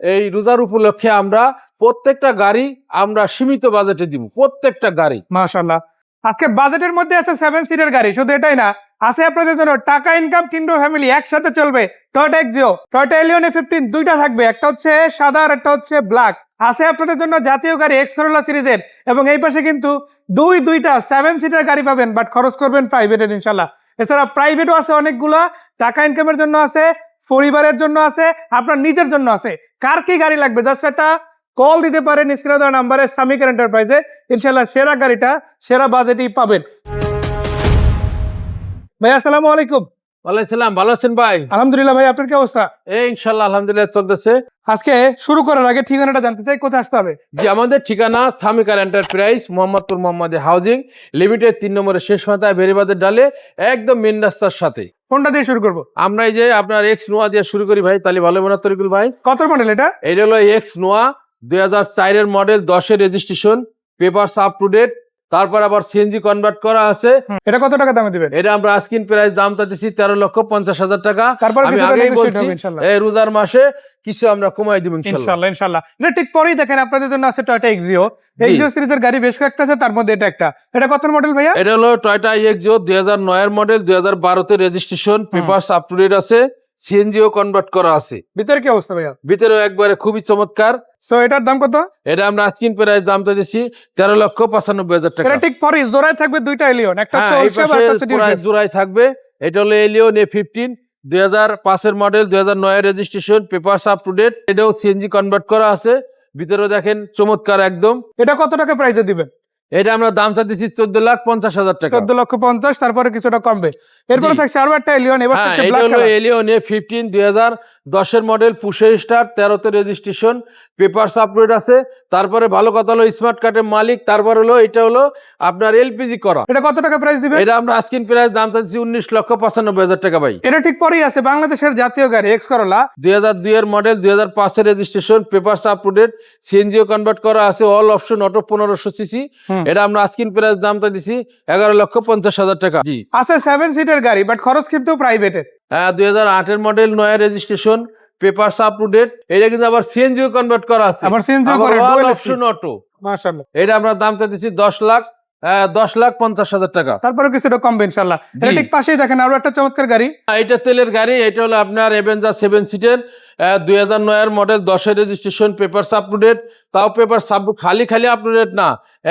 এই রোজার উপলক্ষে আমরা প্রত্যেকটা গাড়ি আমরা সীমিত বাজেটে দিব, প্রত্যেকটা গাড়ি। মাশাল্লাহ আজকে বাজেটের মধ্যে আছে সেভেন সিটের গাড়ি, শুধু এটাই না, আছে আপনাদের জন্য টাকা ইনকাম কিংডো ফ্যামিলি একসাথে চলবে Toyota Axio Toyota Allion fifteen দুইটা থাকবে, একটা হচ্ছে সাদা আর একটা হচ্ছে ব্ল্যাক আছে আপনাদের জন্য জাতীয় গাড়ি এক্স করোলা সিরিজের এবং এই পাশে কিন্তু দুই দুইটা সেভেন সিটার গাড়ি পাবেন বাট খরচ করবেন প্রাইভেটের ইনশাল্লাহ এছাড়া প্রাইভেটও আছে অনেকগুলা, টাকা ইনকামের জন্য আছে পরিবারের জন্য আছে আপনার নিজের জন্য আছে। কার কি গাড়ি লাগবে? জাস্ট একটা কল দিতে পারেন স্ক্রিনে দেওয়া নাম্বারে সামিকার এন্টারপ্রাইজে ইনশাল্লাহ সেরা গাড়িটা সেরা বাজেটই পাবেন। ভাই আসসালামু আলাইকুম। ওয়ালাইসালাম ভালো আছেন ভাই? আলহামদুলিল্লাহ ভাই আপনার কি অবস্থা? এই ইনশাল্লাহ আলহামদুলিল্লাহ চলতেছে। আজকে শুরু করার আগে ঠিকানাটা জানতে চাই কোথায় আসতে হবে? যে আমাদের ঠিকানা সামিকার এন্টারপ্রাইজ মোহাম্মদপুর মোহাম্মদে হাউজিং লিমিটেড তিন নম্বরের শেষ মাথায় বেরিবাদের ডালে একদম মেন রাস্তার সাথে। কোনটা দিয়ে শুরু করব? আমরা এই যে আপনার এক্স নোয়া দিয়ে শুরু করি ভাই তাহলে ভালো মনে তরিকুল ভাই? কত মডেল এটা? এটা হলো এক্স নোয়া দুই হাজার চারের মডেল দশের registration paper up to date তারপর আবার সিএনজি কনভার্ট করা আছে। এটা কত টাকা দামে দিবেন? এটা আমরা আস্কিন প্রাইস দাম দিচ্ছি তেরো লক্ষ পঞ্চাশ হাজার টাকা। তারপর আমি আগেই বলছি এই রোজার মাসে কিছু আমরা কমাই দিব ইনশাল্লাহ। ইনশাল্লাহ এটা ঠিক পরেই দেখেন আপনাদের জন্য আছে টয়টা এক্সিও এক্সিও সিরিজের গাড়ি বেশ কয়েকটা আছে তার মধ্যে এটা একটা। এটা কত মডেল ভাইয়া? এটা হলো টয়টা এক্সিও দুই হাজার নয়ের মডেল দুই হাজার বারোতে registration paper up to date আছে। সিএনজিও কনভার্ট করা আছে। ভিতরে কি অবস্থা ভাইয়া? ভিতরেও একবারে খুবই চমৎকার। সো এটার দাম কত? এটা আমরা আস্কিন প্রাইস দামটা দিচ্ছি তেরো লক্ষ পঁচানব্বই হাজার টাকা। এটা ঠিক পরেই জোড়ায় থাকবে দুইটা এলিয়ন একটা হচ্ছে হ্যাঁ। জোড়ায় থাকবে। এটা হলো এলিয়ন এ ফিফটিন দুই হাজার পাঁচের মডেল দুই হাজার নয়ের registration paper up to date এটাও সিএনজি কনভার্ট করা আছে। ভিতরে দেখেন চমৎকার একদম। এটা কত টাকা প্রাইজে দিবেন? এটা আমরা দাম দিচ্ছি চোদ্দ লাখ পঞ্চাশ হাজার টাকা। চোদ্দ লক্ষ পঞ্চাশ তারপরে কিছুটা কমবে। এরপরে থাকছে আরও একটা এলিয়ন এবার হ্যাঁ থাকছে black colour Allion A fifteen দুই হাজার দশের মডেল পুষে স্টার তেরোতে রেজিস্ট্রেশন পেপার আপলোড আছে তারপরে ভালো কথা হলো স্মার্ট কার্ডের মালিক তারপর হলো এটা হলো আপনার এলপিজি করা। এটা কত টাকা প্রাইস দিবেন এটা আমরা আস্কিন প্রাইস দাম চাচ্ছি উনিশ লক্ষ পঁচানব্বই হাজার টাকা ভাই। এটা ঠিক পরেই আছে বাংলাদেশের জাতীয় গাড়ি এক্স করলা দুই হাজার দুই এর মডেল দুই হাজার পাঁচের রেজিস্ট্রেশন পেপার আপ টু সিএনজিও কনভার্ট করা আছে অল অপশন অটো পনেরোশো সিসি। এটা আমরা আস্কিন প্রাইস দামটা দিছি এগারো লক্ষ পঞ্চাশ হাজার টাকা। জি। আছে সেভেন সিটের গাড়ি বাট খরচ কিন্তু প্রাইভেটের হ্যাঁ দুই হাজার আটের মডেল নয়া registration paper up to date এটা কিন্তু আবার সিএনজি কনভার্ট করা আছে। আবার সিএনজি করে ডুয়াল অপশন অটো মাশাআল্লাহ। এটা আমরা দাম দিচ্ছি দশ লাখ আহ, দশ লাখ পঞ্চাশ হাজার টাকা। তারপরে কিছুটা কমবে জি। ঠিক পাশেই দেখেন আরও একটা চমৎকার গাড়ি। এটা তেলের গাড়ি এটা হলো আপনার এভেঞ্জার সেভেন সিটের দুই হাজার নয়ের মডেল দশের registration paper up to date তাও পেপার সাব খালি খালি আপ টু না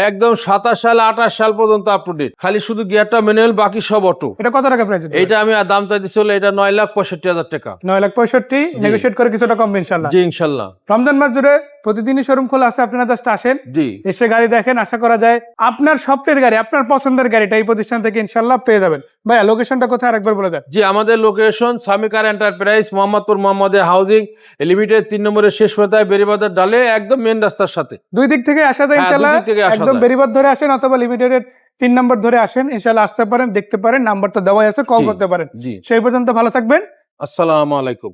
একদম সাতাশ সাল আঠাশ সাল পর্যন্ত আপ টু খালি শুধু গিয়ারটা ম্যানুয়াল বাকি সব অটো এটা কত টাকা প্রাইস এইটা আমি আর দামটা দিচ্ছি হলো এটা নয় লাখ পঁয়ষট্টি হাজার টাকা। নয় লাখ পঁয়ষট্টি নেগোশিয়েট করে কিছুটা কমবে ইনশাআল্লাহ। জি ইনশাল্লাহ রমজান মাস জুড়ে প্রতিদিনই শোরুম খোলা আছে আপনারা জাস্ট আসেন। জি। এসে গাড়ি দেখেন আশা করা যায় আপনার স্বপ্নের গাড়ি আপনার পছন্দের গাড়িটা এই প্রতিষ্ঠান থেকে ইনশাল্লাহ পেয়ে যাবেন। ভাইয়া লোকেশনটা কোথায় আরেকবার বলে দেন? জি আমাদের লোকেশন সামিকার এন্টারপ্রাইজ মোহাম্মদপুর মোহাম্মদে হাউজিং লিমিটেড তিন নম্বরের শেষ মাথায় বেরিবাজার ডালে একদম মেন রাস্তার সাথে। দুই দিক থেকে আসা যায় হ্যাঁ, আসা একদম বেরিবাদ ধরে আসেন অথবা লিমিটেডের তিন নম্বর ধরে আসেন ইনশাআল্লাহ আসতে পারেন দেখতে পারেন নাম্বার তো দেওয়াই আছে কল করতে পারেন। জি। সেই পর্যন্ত ভালো থাকবেন। আসসালামু আলাইকুম।